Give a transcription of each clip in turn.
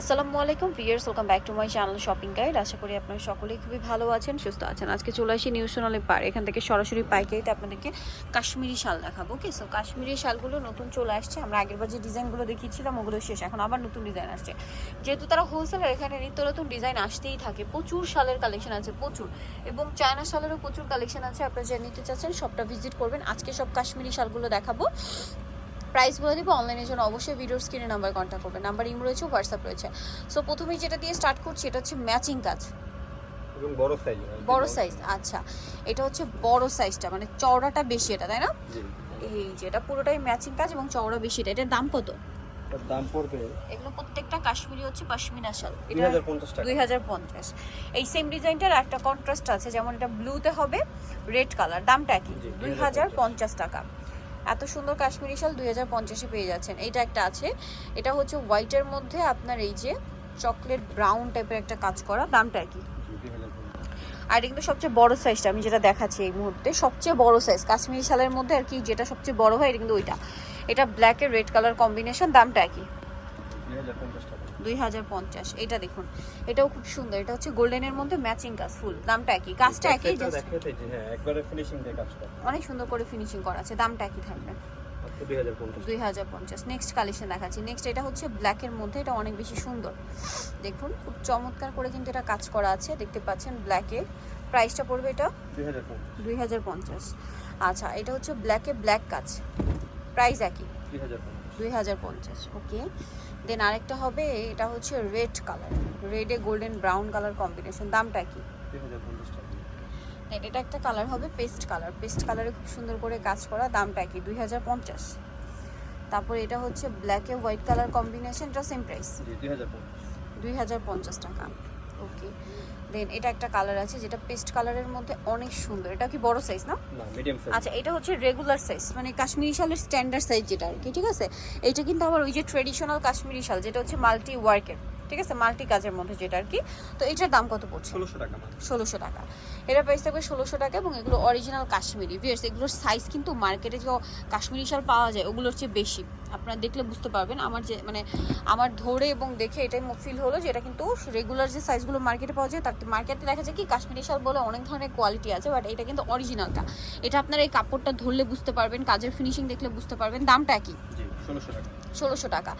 আসসালামু আলাইকুম viewers welcome back to my channel shopping guide আশা করি আপনারা সকলেই খুবই ভালো আছেন, সুস্থ আছেন। আজকে চলে আসি নিউ সোনালি পার এখান থেকে সরাসরি পাইকারিতে আপনাদেরকে কাশ্মীরি শাল দেখাবো ওকে সো কাশ্মীরি শালগুলো নতুন চলে আসছে। আমরা আগেরবার যে ডিজাইনগুলো দেখিয়েছিলাম, ওগুলো শেষ, এখন আবার নতুন ডিজাইন আসছে। যেহেতু তারা হোলসেলার এখানে নিত্য নতুন ডিজাইন আসতেই থাকে। প্রচুর শালের কালেকশন আছে, প্রচুর। এবং চায়না শালেরও প্রচুর কালেকশন আছে, আপনারা যে নিতে চাচ্ছেন, সবটা ভিজিট করবেন। আজকে সব কাশ্মীরি শালগুলো দেখাবো। প্রাইস বলে দিব অনলাইনের জন্য অবশ্যই ভিডিওর স্ক্রিনে নাম্বার কন্ট্যাক্ট করবে। নাম্বার ইম রয়েছে হোয়াটসঅ্যাপ রয়েছে। সো প্রথমেই যেটা দিয়ে স্টার্ট করছি এটা হচ্ছে ম্যাচিং কাজ। এবং বড় সাইজ বড় সাইজ আচ্ছা। এটা হচ্ছে বড় সাইজটা মানে চওড়াটা বেশি এটা তাই না? এই যে এটা পুরোটাই ম্যাচিং কাজ এবং চওড়া বেশি এটা। এটার দাম কত? দাম পড়বে এগুলো প্রত্যেকটা কাশ্মীরি হচ্ছে পশমিনা শাল। হাজার পঞ্চাশ এই সেম ডিজাইনটার একটা কন্ট্রাস্ট আছে যেমন এটা ব্লুতে হবে রেড কালার দামটা কি জি, দুই হাজার পঞ্চাশ টাকা। এত সুন্দর কাশ্মীরি শাল দুই হাজার পঞ্চাশে পেয়ে যাচ্ছেন। এইটা একটা আছে। এটা হচ্ছে হোয়াইটের মধ্যে আপনার এই যে চকলেট ব্রাউন টাইপের একটা কাজ করা। দামটা কি। আর কিন্তু সবচেয়ে বড় সাইজটা আমি যেটা দেখাচ্ছি এই মুহূর্তে, সবচেয়ে বড় সাইজ কাশ্মীরি শালের মধ্যে আর কি যেটা সবচেয়ে বড় হয়, এটা কিন্তু ওইটা। এটা ব্ল্যাক এর রেড কালার কম্বিনেশন দামটা কি দুই হাজার পঞ্চাশ। এটা দেখুন। এটাও খুব সুন্দর। এটা হচ্ছে গোল্ডেনের মধ্যে ম্যাচিং কাজ ফুল দামটা একই। কাজটা একই হ্যাঁ অনেক সুন্দর করে ফিনিশিং করা আছে। দামটা একই থাকবে। মাত্র দুই হাজার পঞ্চাশ। নেক্সট কালেকশন দেখাচ্ছি। নেক্সট এটা হচ্ছে ব্ল্যাকের মধ্যে। এটা অনেক বেশি সুন্দর। দেখুন খুব চমৎকার করে কিন্তু এটা কাজ করা আছে। দেখতে পাচ্ছেন ব্ল্যাকে প্রাইসটা পড়বে এটা? দুই হাজার পঞ্চাশ। আচ্ছা এটা হচ্ছে ব্ল্যাকে ব্ল্যাক কাজ। প্রাইস একই। দুই হাজার পঞ্চাশ। ওকে দেন আরেকটা হবে এটা হচ্ছে রেড কালার রেডে গোল্ডেন ব্রাউন কালার কম্বিনেশন দামটা কি? দেন এটা একটা কালার হবে পেস্ট কালার পেস্ট কালারে খুব সুন্দর করে কাজ করা দামটা কি? দুই হাজার পঞ্চাশ। তারপর এটা হচ্ছে ব্ল্যাকে হোয়াইট কালার কম্বিনেশন এটা সেম প্রাইস দুই হাজার পঞ্চাশ টাকা। ওকে দেন এটা একটা কালার আছে যেটা পেস্ট কালারের মধ্যে অনেক সুন্দর। এটা কি বড় সাইজ না? না মিডিয়াম সাইজ আচ্ছা এটা হচ্ছে রেগুলার সাইজ মানে কাশ্মীরি শালের স্ট্যান্ডার্ড সাইজ যেটা আর কি ঠিক আছে? এটা কিন্তু আবার ওই যে ট্রেডিশনাল কাশ্মীরি শাল যেটা হচ্ছে মাল্টি ওয়ার্কের ঠিক আছে? মাল্টি কাজের মধ্যে যেটা আর কি। তো এটার দাম কত পড়ছে? ষোলোশো টাকা ষোলোশো টাকা। এটা প্রাইস থাকবে ষোলোশো টাকা এবং এগুলো অরিজিনাল কাশ্মীরি। ভিয়ার্স এগুলোর সাইজ কিন্তু মার্কেটে যে কাশ্মীরি শাল পাওয়া যায় ওগুলোর চেয়ে বেশি। আপনারা দেখলে বুঝতে পারবেন। আমার যে মানে আমার ধরে এবং দেখে এটাই ফিল হলো যে এটা কিন্তু রেগুলার যে সাইজগুলো মার্কেটে পাওয়া যায় তার মার্কেটে দেখা যায় কি কাশ্মীরি শাল বলে অনেক ধরনের কোয়ালিটি আছে বাট এটা কিন্তু অরিজিনালটা এটা আপনারা এই কাপড়টা ধরলে বুঝতে পারবেন কাজের ফিনিশিং দেখলে বুঝতে পারবেন। দামটা কি ষোলোশো টাকা। ষোলোশো টাকা।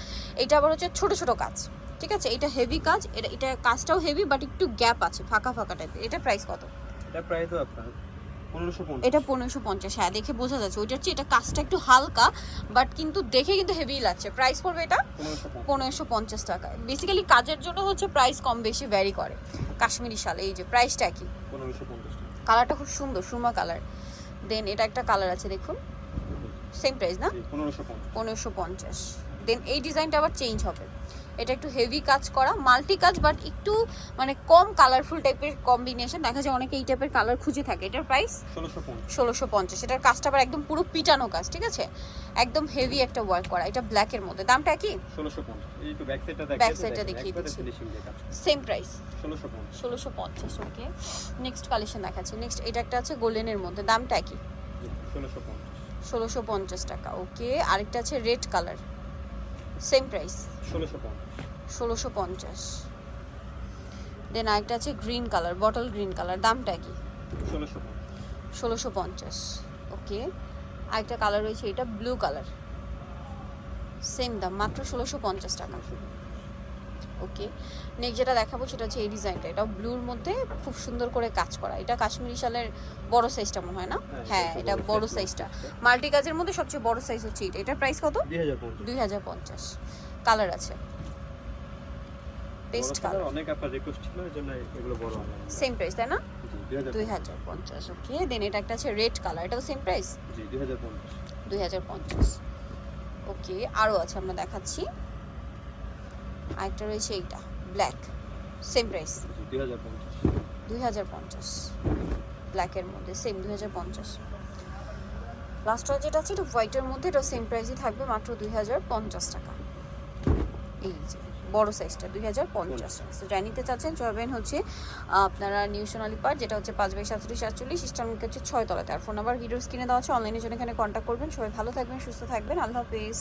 এটা আবার হচ্ছে ছোটো ছোটো কাজ। ঠিক আছে? এটা হেভি কাজ এটা এটা কাজটাও হেভি বাট একটু গ্যাপ আছে ফাঁকা ফাঁকা টাইপের এটা প্রাইস কত? এটা প্রাইসও আপনার এটা পনেরোশো পঞ্চাশ হ্যাঁ দেখে বোঝা যাচ্ছে। ওইটার চেয়ে এটা কাজটা একটু হালকা বাট কিন্তু দেখে কিন্তু হেভি লাগছে। প্রাইস পড়বে এটা? পনেরোশো পঞ্চাশ। টাকায়। বেসিক্যালি কাজের জন্য হচ্ছে প্রাইস কম বেশি ভ্যারি করে। কাশ্মীরি শাল এই যে প্রাইসটা কি টাকা। কালারটা খুব সুন্দর সুরমা কালার দেন এটা একটা কালার আছে দেখুন। সেম প্রাইস না? পনেরোশো পঞ্চাশ। দেন এই ডিজাইনটা আবার চেঞ্জ হবে। এটা একটু হেভি কাজ করা মাল্টি কাজ বাট একটু মানে কম কালারফুল টাইপের কম্বিনেশন দেখা যায় অনেকে এই টাইপের কালার খুঁজে থাকে। এটার প্রাইস ষোলোশো পঞ্চাশ। এটার কাজটা আবার একদম পুরো পিটানো কাজ ঠিক আছে? একদম হেভি একটা ওয়ার্ক করা। এটা ব্ল্যাকের মধ্যে। দামটা কি? ব্যাক সাইডটা দেখিয়ে দিচ্ছি। সেম প্রাইস ষোলোশো পঞ্চাশ। ওকে নেক্সট কালেকশন দেখাচ্ছি। নেক্সট এটা একটা আছে গোল্ডেনের মধ্যে। দামটা কি? ষোলোশো পঞ্চাশ। টাকা ওকে আরেকটা আছে রেড কালার সেম প্রাইস ষোলোশো পঞ্চাশ। দেন আরেকটা আছে green colour bottle green colour দামটা কি? ষোলোশো পঞ্চাশ। ওকে আরেকটা কালার রয়েছে এটা ব্লু কালার সেম দাম মাত্র ষোলোশো পঞ্চাশ টাকা। ওকে? নেক্সট যেটা দেখাবো সেটা হচ্ছে এই ডিজাইনটা। এটা ব্লুর মধ্যে খুব সুন্দর করে কাজ করা। এটা কাশ্মীরি শালের বড় সাইজটা মনে হয় না? হ্যাঁ, হ্যাঁ এটা বড় বড় সাইজটা মাল্টি কাজের মধ্যে সবচেয়ে বড় সাইজ হচ্ছে এটা। এটার প্রাইস কত? দুই হাজার পঞ্চাশ। কালার আছে। পেস্ট কালার অনেক আপনার রিকোয়েস্ট ছিল এই জন্য এগুলো বড় সেম প্রাইস তাই না? জি দুই হাজার দুই হাজার পঞ্চাশ ওকে দেন এটা একটা আছে রেড কালার এটাও সেম প্রাইস জি দুই হাজার পঞ্চাশ। দুই হাজার পঞ্চাশ। ওকে আরও আছে আমরা দেখাচ্ছি। আরেকটা রয়েছে এইটা ব্ল্যাক সেম প্রাইস দুই হাজার পঞ্চাশ। ব্ল্যাকের মধ্যে সেম দুই হাজার পঞ্চাশ। লাস্ট যেটা আছে এটা হোয়াইটের মধ্যে এটা সেম প্রাইসই থাকবে মাত্র দুই হাজার পঞ্চাশ টাকা। এই যে বড় সাইজটা দুই হাজার পঞ্চাশ সো যা নিতে চাচ্ছেন চলবেন হচ্ছে আপনারা নিউ সোনালি পার্ক যেটা হচ্ছে পাঁচ বাই সাতচল্লিশ সাতচল্লিশ ইস্টার্নকে হচ্ছে ছয় তলাতে। আর ফোন নাম্বার ভিডিওস কিনে দেওয়া আছে অনলাইনের জন্য এখানে কন্ট্যাক্ট করবেন। সবাই ভালো থাকবেন সুস্থ থাকবেন। আল্লাহ হাফিজ।